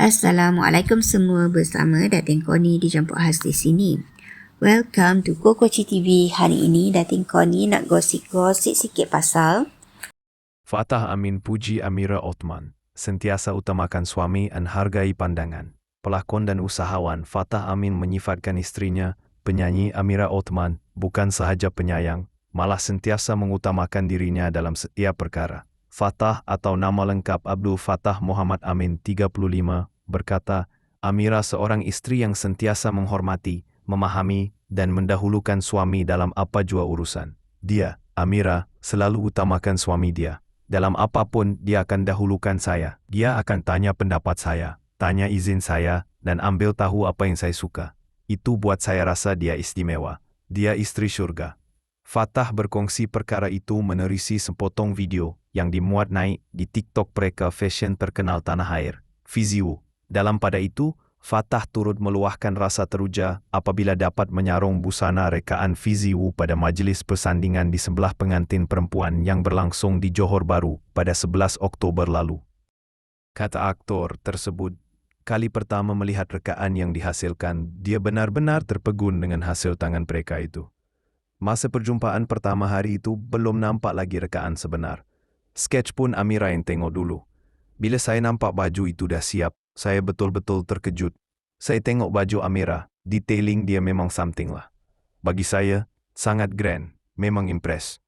Assalamualaikum semua bersama Datin Koni di Jemput Khas di sini. Welcome to Kokoci TV. Hari ini Datin Koni nak gosip-gosip sikit pasal Fatah Amin puji Amira Othman, sentiasa utamakan suami dan hargai pandangan. Pelakon dan usahawan Fatah Amin menyifatkan istrinya, penyanyi Amira Othman, bukan sahaja penyayang, malah sentiasa mengutamakan dirinya dalam setiap perkara. Fatah atau nama lengkap Abdul Fatah Muhammad Amin 35 berkata, Amira seorang istri yang sentiasa menghormati, memahami dan mendahulukan suami dalam apa jua urusan. Dia, Amira, selalu utamakan suami dia. Dalam apapun dia akan dahulukan saya. Dia akan tanya pendapat saya, tanya izin saya dan ambil tahu apa yang saya suka. Itu buat saya rasa dia istimewa. Dia istri syurga. Fatah berkongsi perkara itu menerisi sepotong video yang dimuat naik di TikTok mereka fashion terkenal tanah air, Fiziu. Dalam pada itu, Fatah turut meluahkan rasa teruja apabila dapat menyarong busana rekaan Fiziu pada majlis persandingan di sebelah pengantin perempuan yang berlangsung di Johor Baru pada 11 Oktober lalu. Kata aktor tersebut, kali pertama melihat rekaan yang dihasilkan, dia benar-benar terpegun dengan hasil tangan mereka itu. Masa perjumpaan pertama hari itu belum nampak lagi rekaan sebenar. Sketch pun Amira yang tengok dulu. Bila saya nampak baju itu dah siap, saya betul-betul terkejut. Saya tengok baju Amira, detailing dia memang something lah. Bagi saya, sangat grand, memang impress.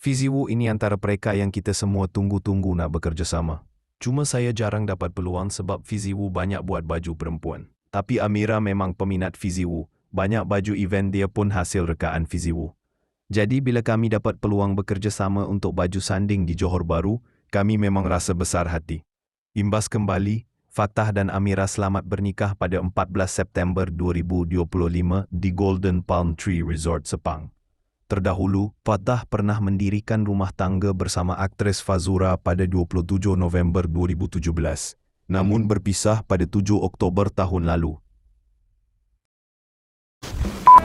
Fiziwu ini antara mereka yang kita semua tunggu-tunggu nak bekerjasama. Cuma saya jarang dapat peluang sebab Fiziwu banyak buat baju perempuan. Tapi Amira memang peminat Fiziwu. Banyak baju event dia pun hasil rekaan Fiziwu. Jadi bila kami dapat peluang bekerjasama untuk baju sanding di Johor Baru, kami memang rasa besar hati. Imbas kembali, Fatah dan Amira selamat bernikah pada 14 September 2025 di Golden Palm Tree Resort Sepang. Terdahulu, Fatah pernah mendirikan rumah tangga bersama aktris Fazura pada 27 November 2017. Namun berpisah pada 7 Oktober tahun lalu.